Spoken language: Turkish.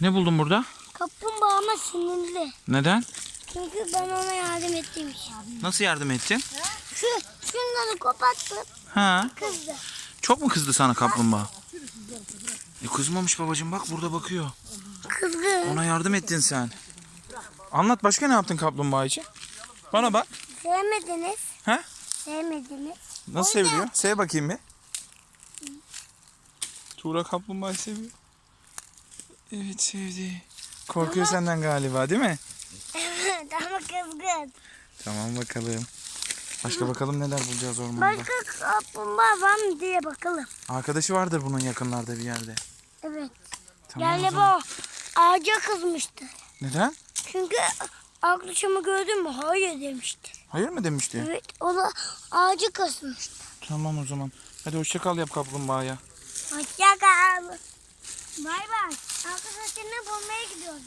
Ne buldun burada? Kaplumbağa ama sinirli. Neden? Çünkü ben ona yardım ettiğim için. Nasıl yardım ettin? Şu, şunları koparttım. Ha? Kızdı. Çok mu kızdı sana kaplumbağa? E kızmamış babacığım bak burada bakıyor. Kızgın. Ona yardım ettin sen. Anlat başka ne yaptın kaplumbağa için? Bana bak. Sevmediniz. He? Sevmediniz. Nasıl seviliyor? Sev bakayım bir. Tuğra kaplumbağayı seviyor. Evet sevdi. Korkuyor senden galiba değil mi? Evet ama kızgın. Tamam bakalım. Başka bakalım neler bulacağız ormanda. Başka kaplumbağa var mı diye bakalım. Arkadaşı vardır bunun yakınlarda bir yerde. Evet. Tamam o Galiba zaman. o ağaca kızmıştı. Neden? Çünkü arkadaşımı gördün mü? Hayır demişti. Hayır mı demişti? Evet o da ağacı kızmıştı. Tamam o zaman. Hadi hoşça kal yap kaplumbağaya. Hoşça kal. Bay bay. Arkadaşlarını bulmaya gidiyoruz.